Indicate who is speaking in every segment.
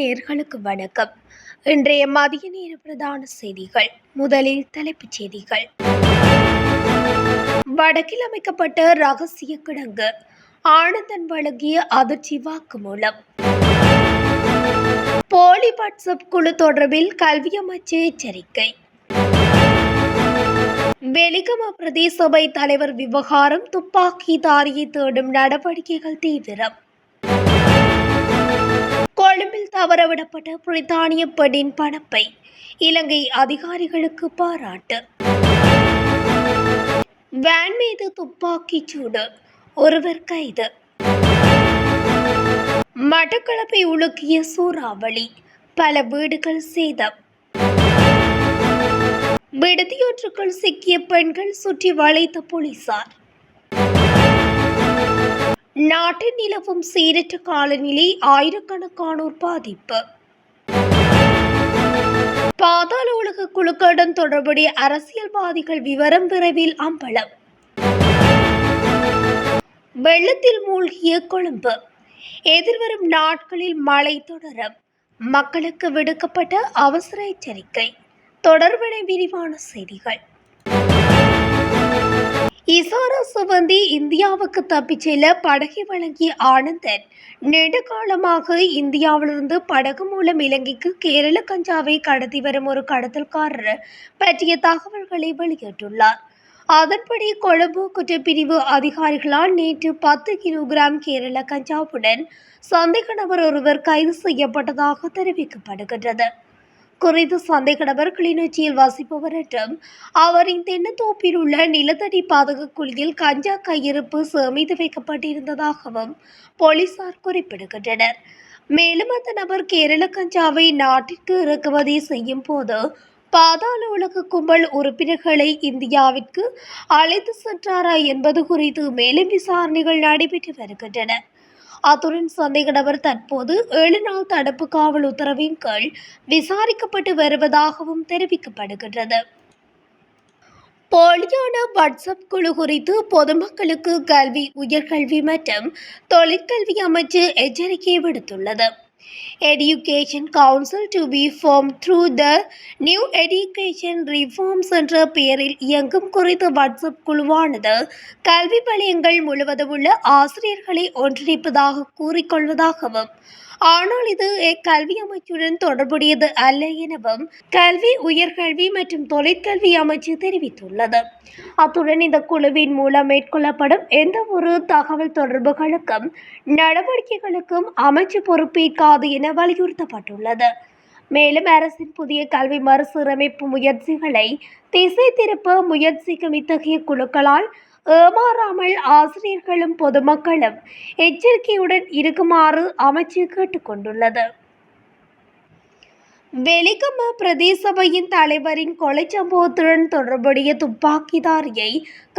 Speaker 1: நேர்களுக்கு வணக்கம். இன்றைய மதிய நேர பிரதான செய்திகள். முதலில் தலைப்புச் செய்திகள். வடக்கில் அமைக்கப்பட்ட ரகசிய கிடங்கு. ஆனந்தன் வழங்கிய அதிர்ச்சி வாக்குமூலம் போலி வாட்ஸ்அப் குழு தொடர்பில் கல்வி அமைச்சு எச்சரிக்கை. வெலிகம பிரதேச சபை தலைவர் விவகாரம் துப்பாக்கிதாரியை தேடும் நடவடிக்கைகள் தீவிரம். கொழும்பில் பிரித்தானிய பெண்ணின் பணப்பை இலங்கை அதிகாரிகளுக்கு பாராட்டு. வேன் மீது துப்பாக்கிச் சூடு ஒருவர் கைது. மட்டக்களப்பை உலுக்கிய சூறாவளி பல வீடுகள் சேதம். விடுதியொன்றுக்குள் சிக்கிய பெண்கள் சுற்றி வளைத்த போலீசார் நாட்டில் நிலவும் சீரற்ற காலநிலை ஆயிரக்கணக்கானோர் பாதிப்பு. பாதாள உலக குழுக்களுடன் தொடர்புடைய அரசியல்வாதிகள் விவரம் விரைவில் அம்பலம். வெள்ளத்தில் மூழ்கிய கொழும்பு. எதிர்வரும் நாட்களில் மழை தொடரும். மக்களுக்கு விடுக்கப்பட்ட அவசர எச்சரிக்கை. தொடர்புடைய விரிவான செய்திகள். இசாரா சுவந்தி இந்தியாவுக்கு தப்பிச் செல்ல படகை வழங்கிய ஆனந்தன் நெடுகாலமாக இந்தியாவிலிருந்து படகு மூலம் இலங்கைக்கு கேரள கஞ்சாவை கடத்தி வரும் ஒரு கடத்தல்காரர் பற்றிய தகவல்களை வெளியிட்டுள்ளார். அதன்படி கொழும்பு குற்றப்பிரிவு அதிகாரிகளால் நேற்று பத்து கிலோகிராம் கேரள கஞ்சாவுடன் சந்தேக நபர் ஒருவர் கைது செய்யப்பட்டதாக தெரிவிக்கப்படுகின்றது. குறித்த சந்தேக நபர் கிளிநொச்சியில் வசிப்பவர் என்றும் அவரின் தென்னந்தோப்பில் உள்ள நிலத்தடி பாதக குழியில் கஞ்சா கையிருப்பு சேமித்து வைக்கப்பட்டிருந்ததாகவும் போலீசார் குறிப்பிடுகின்றனர். மேலும் அந்த நபர் கேரள கஞ்சாவை நாட்டிற்கு இறக்குமதி செய்யும் போது பாதாள உலக கும்பல் உறுப்பினர்களை இந்தியாவிற்கு அழைத்து சென்றாரா என்பது குறித்து மேலும் விசாரணைகள் நடைபெற்று வருகின்றன. அத்துடன் சந்தேக நபர் தற்போது ஏழு நாள் தடுப்பு காவல் உத்தரவின் கீழ் விசாரிக்கப்பட்டு வருவதாகவும் தெரிவிக்கப்படுகின்றது. போலியான வாட்ஸ்அப் குழு குறித்து பொதுமக்களுக்கு கல்வி உயர்கல்வி மற்றும் தொழிற்கல்வி அமைச்சு எச்சரிக்கை விடுத்துள்ளது. Education Council to be formed through the New Education Reforms என்ற பெயரில் இயங்கும் குறித்த வாட்ஸ்அப் குழுவானது கல்வி பணியங்கள் முழுவதும் உள்ள ஆசிரியர்களை ஒன்றிணைப்பதாக கூறிக்கொள்வதாகவும் ஆனால் இது கல்வி அமைச்சுடன் தொடர்புடையது அல்ல எனவும் கல்வி உயர்கல்வி மற்றும் தொழிற்கல்வி அமைச்சு தெரிவித்துள்ளது. அத்துடன் இந்த குழுவின் மூலம் மேற்கொள்ளப்படும் எந்த ஒரு தகவல் தொடர்புகளுக்கும் நடவடிக்கைகளுக்கும் அமைச்சு பொறுப்பேற்காது என வலியுறுத்தப்பட்டுள்ளது. மேலும் அரசின் புதிய கல்வி மறுசீரமைப்பு முயற்சிகளை திசை திருப்ப முயற்சிக்கும் இத்தகைய குழுக்களால் ஏமாறாமல் ஆசிரியர்களும் பொதுமக்களும் எச்சரிக்கையுடன் இருக்குமாறு அமைச்சு கேட்டுக்கொண்டுள்ளது. வெலிகம பிரதேசபையின் தலைவரின் கொலை சம்பவத்துடன் தொடர்புடைய துப்பாக்கிதாரியை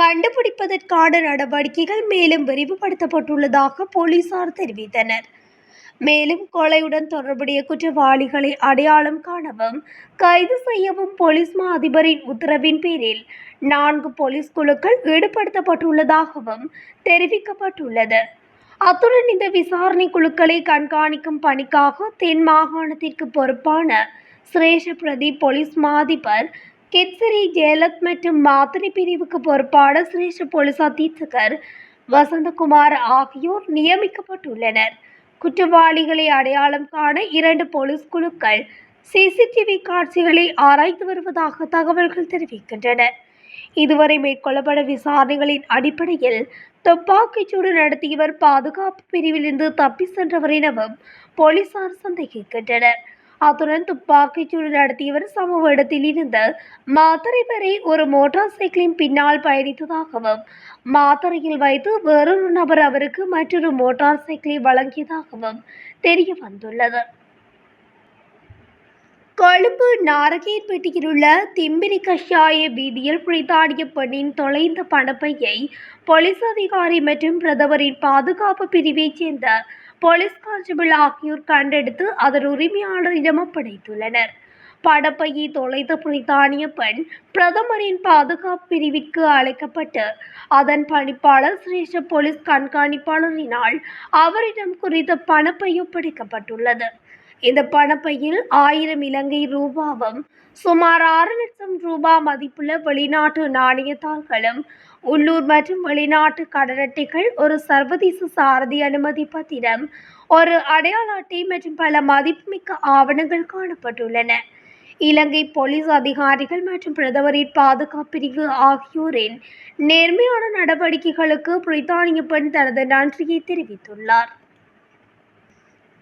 Speaker 1: கண்டுபிடிப்பதற்கான நடவடிக்கைகள் மேலும் விரிவுபடுத்தப்பட்டுள்ளதாக போலீசார் தெரிவித்தனர். மேலும் கொலையுடன் தொடர்புடைய குற்றவாளிகளை அடையாளம் காணவும் கைது செய்யவும் போலீஸ் மா அதிபரின் உத்தரவின் பேரில் நான்கு போலீஸ் குழுக்கள் ஈடுபடுத்தப்பட்டுள்ளதாகவும் தெரிவிக்கப்பட்டுள்ளது. அத்துடன் இந்த விசாரணை குழுக்களை கண்காணிக்கும் பணிக்காக தென் மாகாணத்திற்கு பொறுப்பான சிரேஷ பிரதி போலீஸ் மாதிபர் கெட்சரி ஜெயலத் மற்றும் மாத்திரை பிரிவுக்கு பொறுப்பான சிரேஷ போலீஸ் அத்தீட்சகர் வசந்தகுமார் ஆகியோர் நியமிக்கப்பட்டுள்ளனர். குற்றவாளிகளை அடையாளம் காண இரண்டு போலீஸ் குழுக்கள் சிசிடிவி காட்சிகளை ஆராய்ந்து வருவதாக தகவல்கள் தெரிவிக்கின்றன. இதுவரை மேற்கொள்ளப்பட விசாரணைகளின் அடிப்படையில் துப்பாக்கிச்சூடு நடத்தியவர் பாதுகாப்பு பிரிவிலிருந்து தப்பி சென்றவர் எனவும் போலீசார் சந்தேகிக்கின்றனர். அத்துடன் துப்பாக்கிச்சூடு நடத்தியவர் சமூக இடத்தில் இருந்து மாத்தரை வரை ஒரு மோட்டார் சைக்கிளின் பின்னால் பயணித்ததாகவும் மாத்தரையில் வைத்து வேறொரு நபர் அவருக்கு மற்றொரு மோட்டார் சைக்கிளை வழங்கியதாகவும் தெரிய வந்துள்ளது கொழும்பு நாரகேட்பட்டியில் உள்ள திம்பிரி கஷாய வீதியில் பிரித்தானிய பெண்ணின் தொலைந்த பணப்பையை போலீஸ் அதிகாரி மற்றும் பிரதமரின் பாதுகாப்பு பிரிவைச் சேர்ந்த போலீஸ் கான்ஸ்டபிள் ஆகியோர் கண்டெடுத்து அதன் உரிமையாளரிடம் ஒப்படைத்துள்ளனர் படப்பையை தொலைத்த பிரித்தானிய பெண் பிரதமரின் பாதுகாப்பு பிரிவிற்கு அழைக்கப்பட்டு அதன் பணிப்பாளர் சிரேஷ்ட போலீஸ் கண்காணிப்பாளரினால் அவரிடம் குறித்த பணப்பை ஒப்படைக்கப்பட்டுள்ளது இந்த பணப்பையில் ஆயிரம் இலங்கை ரூபாவும் சுமார் ஆறு லட்சம் ரூபாய் மதிப்புள்ள வெளிநாட்டு நாணயத்தாள்களும் உள்ளூர் மற்றும் வெளிநாட்டு கடன் ஒரு சர்வதேச சாரதி அனுமதி பத்திரம் ஒரு அடையாள அட்டை மற்றும் பல மதிப்புமிக்க ஆவணங்கள் காணப்பட்டுள்ளன. இலங்கை போலீஸ் அதிகாரிகள் மற்றும் பிரதமரின் பாதுகாப்பு பிரிவு ஆகியோரின் நேர்மையான நடவடிக்கைகளுக்கு பிரித்தானிய பெண் தனது நன்றியை தெரிவித்துள்ளார்.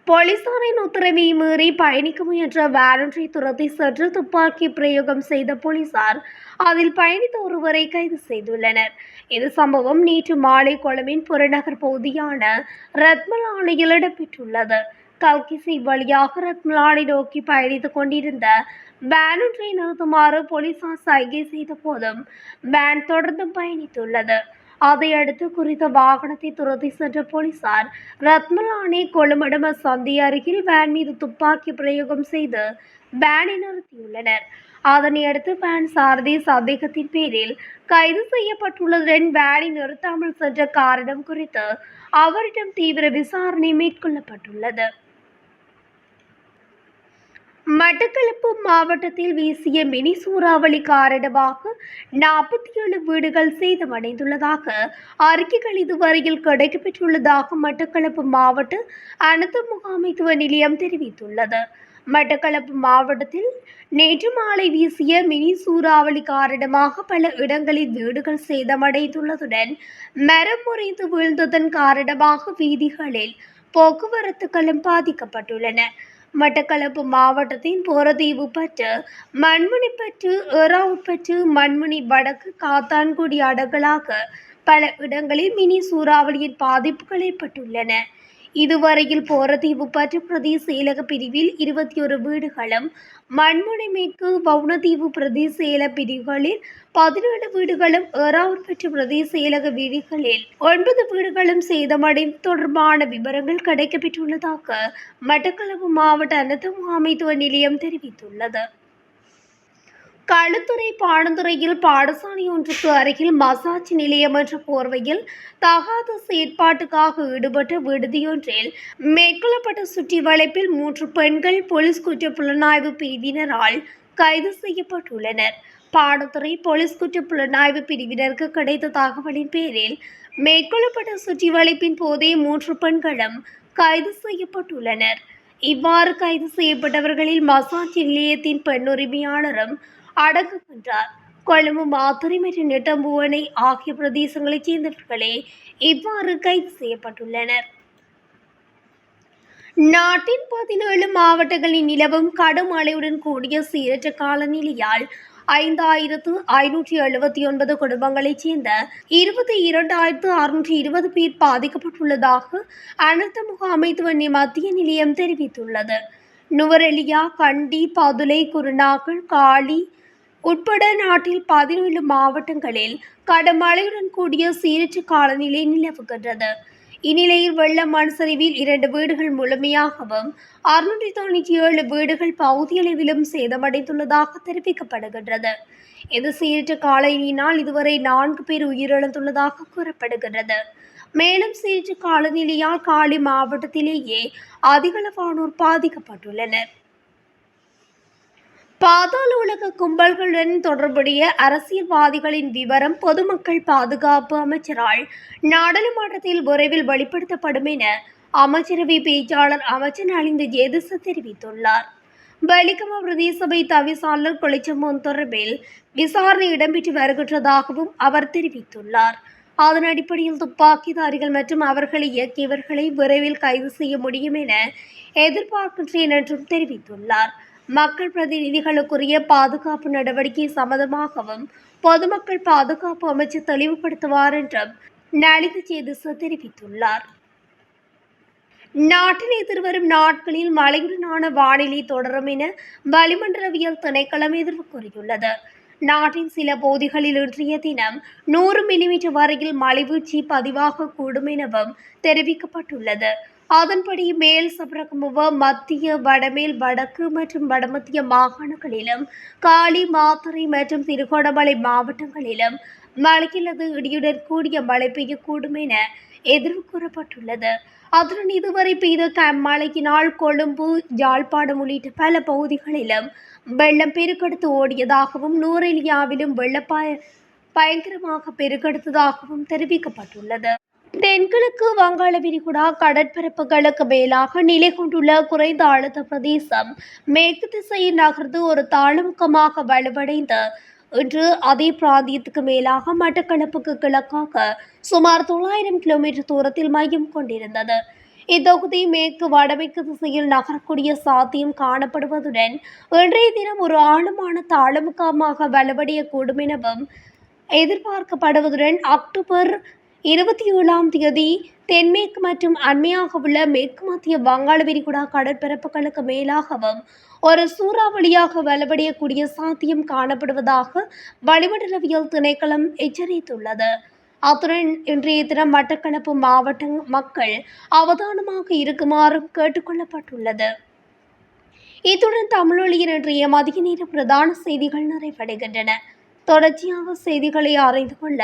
Speaker 1: போலீசாரின் உத்தரவை மீறி பயணிக்க முயன்ற வேனொன்றை துரத்தி சென்று துப்பாக்கி பிரயோகம் செய்த போலீசார் அதில் பயணித்த ஒருவரை கைது செய்துள்ளனர். இது சம்பவம் நேற்று மாலை கொழும்பின் புறநகர் பகுதியான ரத்மலானையில் இடம்பெற்றுள்ளது. கல்கிசி வழியாக ரத்மலானை நோக்கி பயணித்துக் கொண்டிருந்த வேன் ஒன்றை நிறுத்துமாறு போலீசார் சைகை செய்த போதும் வேன் தொடர்ந்து பயணித்துள்ளது. அதையடுத்து குறித்த வாகனத்தை துரத்தி சென்ற போலீசார் ரத்மலானே கொள்ளுமடம சந்தி அருகில் வேன் மீது துப்பாக்கி பிரயோகம் செய்து வேனை நிறுத்தியுள்ளனர். அதனை அடுத்து வேன் சாரதி சந்தேகத்தின் பேரில் கைது செய்யப்பட்டுள்ளதுடன் வேனை நிறுத்தாமல் சென்ற காரணம் குறித்து அவரிடம் தீவிர விசாரணை மேற்கொள்ளப்பட்டுள்ளது. மட்டக்களப்பு மாவட்டத்தில் வீசிய மினி சூறாவளி காரணமாக நாற்பத்தி ஏழு வீடுகள் சேதமடைந்துள்ளதாக அறிக்கைகள் இதுவரையில் கிடைக்கப்பெற்றுள்ளதாக மட்டக்களப்பு மாவட்ட அனர்த்த முகாமைத்துவ நிலையம் தெரிவித்துள்ளது. மட்டக்களப்பு மாவட்டத்தில் நேற்று மாலை வீசிய மினி சூறாவளி காரணமாக பல இடங்களில் வீடுகள் சேதமடைந்துள்ளதுடன் மரம் முறைந்து வீழ்ந்ததன் காரணமாக வீதிகளில் போக்குவரத்துகளும் பாதிக்கப்பட்டுள்ளன. மட்டக்களப்பு மாவட்டத்தின் போரதீவு பற்று மண்முனி பற்று ஏறாவு பற்று மண்முனி வடக்கு காத்தான்குடி அடகளாக பல இடங்களில் மினி சூறாவளியின் பாதிப்புகள் ஏற்பட்டுள்ளன. இதுவரையில் போரதீவு பற்று பிரதேச பிரிவில் இருபத்தி ஒரு வீடுகளும் மண்முனை மேற்கு வவுனதீவு பிரதேச பிரிவுகளில் பதினேழு வீடுகளும் ஏறாவூர்பற்று பிரதேச செயலக வீடுகளில் ஒன்பது வீடுகளும் சேதமடையும் தொடர்பான விவரங்கள் கிடைக்கப்பெற்றுள்ளதாக மட்டக்களப்பு மாவட்ட அனர்த்த முகாமைத்துவ நிலையம் தெரிவித்துள்ளது. களுத்துறை பாடந்துறையில் பாடசாலை ஒன்றுக்கு அருகில் மசாஜ் நிலையம் என்ற போர்வையில் தகாத செயற்பாட்டுக்காக ஈடுபட்ட விடுதியொன்றில் மேற்கொள்ளப்பட்ட சுற்றி வளைப்பில் மூன்று பெண்கள் போலீஸ் குற்ற புலனாய்வு பிரிவினரால் கைது செய்யப்பட்டுள்ளனர். பாடத்துறை போலீஸ் குற்ற புலனாய்வு பிரிவினருக்கு கிடைத்த தகவலின் பேரில் மேற்கொள்ளப்பட்ட சுற்றி வளைப்பின் போதே மூன்று பெண்களும் கைது செய்யப்பட்டுள்ளனர். இவ்வாறு கைது செய்யப்பட்டவர்களில் மசாஜ் நிலையத்தின் பெண் உரிமையாளரும் அடங்குகின்றார் கொழும்பு மாத்துரை மற்றும் நெட்டம்புவனை ஆகிய பிரதேசங்களைச் சேர்ந்தவர்களே இவ்வாறு கைது செய்யப்பட்டுள்ளனர். நாட்டின் பதினேழு மாவட்டங்களில் நிலவும் கடும் மழையுடன் கூடிய சீரற்ற காலநிலையால் ஐந்தாயிரத்து ஐநூற்றி எழுபத்தி ஒன்பது குடும்பங்களைச் சேர்ந்த இருபத்தி இரண்டாயிரத்து அறுநூற்றி இருபது பேர் பாதிக்கப்பட்டுள்ளதாக அனர்த்த முகாமைத்துவ நி- மத்திய நிலையம் தெரிவித்துள்ளது. நுவரெலியா கண்டி பதுளை குருநாகல் காளி உட்பட நாட்டில் பதினேழு மாவட்டங்களில் கடும் மழையுடன் கூடிய சீரற்ற காலநிலை நிலவுகின்றது. இந்நிலையில் வெள்ள மண் சரிவில் இரண்டு வீடுகள் முழுமையாகவும் அறுநூற்றி தொண்ணூற்றி ஏழு வீடுகள் பகுதியளவிலும் சேதமடைந்துள்ளதாக தெரிவிக்கப்படுகின்றது. இது சீரற்ற காலநிலையினால் இதுவரை நான்கு பேர் உயிரிழந்துள்ளதாக கூறப்படுகின்றது. மேலும் சீரற்ற காலநிலையால் காலி மாவட்டத்திலேயே அதிகளவானோர் பாதிக்கப்பட்டுள்ளனர். பாதாள உலக கும்பல்களுடன் தொடர்புடைய அரசியல்வாதிகளின் விவரம் பொதுமக்கள் பாதுகாப்பு அமைச்சரால் நாடாளுமன்றத்தில் விரைவில் வெளிப்படுத்தப்படும் என அமைச்சரவை பேச்சாளர் அமைச்சர் நலிந்த ஜேதிச தெரிவித்துள்ளார். பலிகம பிரதேசபை தவிசாளர் கொளிச்சம்போன் தொடர்பில் விசாரணை இடம்பெற்று வருகின்றதாகவும் அவர் தெரிவித்துள்ளார். அதன் அடிப்படையில் துப்பாக்கிதாரிகள் மற்றும் அவர்களை இயக்கியவர்களை விரைவில் கைது செய்ய முடியும் என எதிர்பார்க்கின்றேன் என்றும் தெரிவித்துள்ளார். மக்கள் பிரதிநிதிகளுக்குரிய பாதுகாப்பு நடவடிக்கை சம்மதமாகவும் பொதுமக்கள் பாதுகாப்பு அமைச்சர் தெளிவுபடுத்துவார் என்றும் நலித சேதிச தெரிவித்துள்ளார். நாட்டில் எதிர்வரும் நாட்களில் மழையுடனான வானிலை தொடரும் என வளிமண்டலவியல் திணைக்களம் எதிர்வு கூறியுள்ளது. நாட்டின் சில பகுதிகளில் இன்றைய தினம் நூறு மில்லிமீட்டர் வரையில் மழைவீழ்ச்சி பதிவாகக்கூடும் எனவும் தெரிவிக்கப்பட்டுள்ளது. அதன்படி மேல் சபரகமுவ மத்திய வடமேல் வடக்கு மற்றும் வடமத்திய மாகாணங்களிலும் காலி மாத்தறை மற்றும் திருகோணமலை மாவட்டங்களிலும் மழையில்லது இடியுடன் கூடிய மழை பெய்யக்கூடும் என எதிர்கூறப்பட்டுள்ளது அத்துடன் இதுவரை பெய்த க- மழையினால் கொழும்பு யாழ்ப்பாணம் உள்ளிட்ட பல பகுதிகளிலும் வெள்ளம் பெருக்கெடுத்து ஓடியதாகவும் நூரெலியாவிலும் வெள்ளப்பாய பயங்கரமாக பெருக்கெடுத்ததாகவும் தெரிவிக்கப்பட்டுள்ளது. தென்கிழக்கு வங்காள விரிகுடா கடற்பரப்புகளுக்கு மேலாக நிலை கொண்டுள்ள குறைந்த அழுத்த பிரதேசம் மேற்கு திசையில் நகர்ந்து ஒரு தாழ்முகமாக வலுவடைந்து. இன்று அதே பிராந்தியத்துக்கு மேலாக மட்டக்களப்புக்கு கிழக்காக சுமார் தொள்ளாயிரம் கிலோமீட்டர் தூரத்தில் மையம் கொண்டிருந்தது. இத்தொகுதி மேற்கு வடமேற்கு திசையில் நகரக்கூடிய சாத்தியம் காணப்படுவதுடன் இன்றைய தினம் ஒரு ஆழமான தாழ்முகமாக வலுவடையக்கூடும் எனவும் எதிர்பார்க்கப்படுவதுடன் அக்டோபர் இருபத்தி ஏழாம் தேதி தென்மேற்கு மற்றும் அண்மையாக உள்ள மேற்கு மத்திய வங்காள விரிகுடா கடற்பரப்புகளுக்கு மேலாகவும் ஒரு சூறாவளியாக வலுவடையக்கூடிய சாத்தியம் காணப்படுவதாக வளிமண்டலவியல் திணைக்களம் எச்சரித்துள்ளது. அத்துடன் இன்றைய தினம் மட்டக்களப்பு மாவட்ட மக்கள் அவதானமாக இருக்குமாறும் கேட்டுக்கொள்ளப்பட்டுள்ளது இத்துடன் தமிழொலியின் இன்றைய மதிய நேர பிரதான செய்திகள் நிறைவடைகின்றன. தொடர்ச்சியாக செய்திகளை அறிந்து கொள்ள